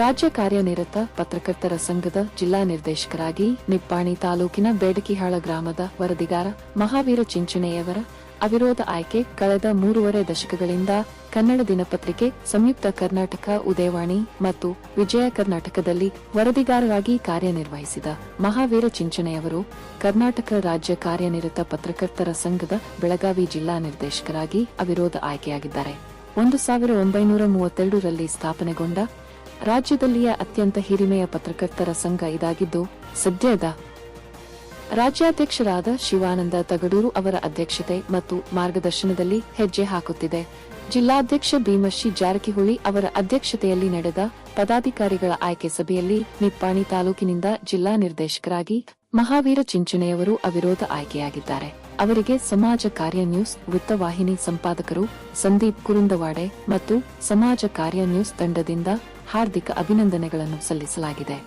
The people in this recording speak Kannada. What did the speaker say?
ರಾಜ್ಯ ಕಾರ್ಯನಿರತ ಪತ್ರಕರ್ತರ ಸಂಘದ ಜಿಲ್ಲಾ ನಿರ್ದೇಶಕರಾಗಿ ನಿಪ್ಪಾಣಿ ತಾಲೂಕಿನ ಬೇಡಕಿಹಾಳ ಗ್ರಾಮದ ವರದಿಗಾರ ಮಹಾವೀರ ಚಿಂಚಣೆಯವರ ಅವಿರೋಧ ಆಯ್ಕೆ ಕಳೆದ ಮೂರುವರೆ ದಶಕಗಳಿಂದ ಕನ್ನಡ ದಿನಪತ್ರಿಕೆ, ಸಂಯುಕ್ತ ಕರ್ನಾಟಕ ಉದಯವಾಣಿ ಮತ್ತು ವಿಜಯ ಕರ್ನಾಟಕದಲ್ಲಿ ವರದಿಗಾರರಾಗಿ ಕಾರ್ಯನಿರ್ವಹಿಸಿದ ಮಹಾವೀರ ಚಿಂಚಣೆಯವರು ಕರ್ನಾಟಕ ರಾಜ್ಯ ಕಾರ್ಯನಿರತ ಪತ್ರಕರ್ತರ ಸಂಘದ ಬೆಳಗಾವಿ ಜಿಲ್ಲಾ ನಿರ್ದೇಶಕರಾಗಿ ಅವಿರೋಧ ಆಯ್ಕೆಯಾಗಿದ್ದಾರೆ. ಒಂದು ಸಾವಿರ ಒಂಬೈನೂರ ಮೂವತ್ತೆರಡರಲ್ಲಿ ಸ್ಥಾಪನೆಗೊಂಡ ರಾಜ್ಯದಲ್ಲಿಯ ಅತ್ಯಂತ ಹಿರಿಮೆಯ ಪತ್ರಕರ್ತರ ಸಂಘ ಇದಾಗಿದ್ದು, ಸದ್ಯದ ರಾಜ್ಯಾಧ್ಯಕ್ಷರಾದ ಶಿವಾನಂದ ತಗಡೂರು ಅವರ ಅಧ್ಯಕ್ಷತೆ ಮತ್ತು ಮಾರ್ಗದರ್ಶನದಲ್ಲಿ ಹೆಜ್ಜೆ ಹಾಕುತ್ತಿದೆ. ಜಿಲ್ಲಾಧ್ಯಕ್ಷ ಭೀಮಶ್ರೀ ಜಾರಕಿಹೊಳಿ ಅವರ ಅಧ್ಯಕ್ಷತೆಯಲ್ಲಿ ನಡೆದ ಪದಾಧಿಕಾರಿಗಳ ಆಯ್ಕೆ ಸಭೆಯಲ್ಲಿ ನಿಪ್ಪಾಣಿ ತಾಲೂಕಿನಿಂದ ಜಿಲ್ಲಾ ನಿರ್ದೇಶಕರಾಗಿ ಮಹಾವೀರ ಚಿಂಚಣೆಯವರು ಅವಿರೋಧ ಆಯ್ಕೆಯಾಗಿದ್ದಾರೆ. ಅವರಿಗೆ ಸಮಾಜ ಕಾರ್ಯ ನ್ಯೂಸ್ ವೃತ್ತವಾಹಿನಿ ಸಂಪಾದಕರು ಸಂದೀಪ್ ಕುರುಂದವಾಡೆ ಮತ್ತು ಸಮಾಜ ಕಾರ್ಯ ನ್ಯೂಸ್ ತಂಡದಿಂದ ಹಾರ್ದಿಕ ಅಭಿನಂದನೆಗಳನ್ನು ಸಲ್ಲಿಸಲಾಗಿದೆ.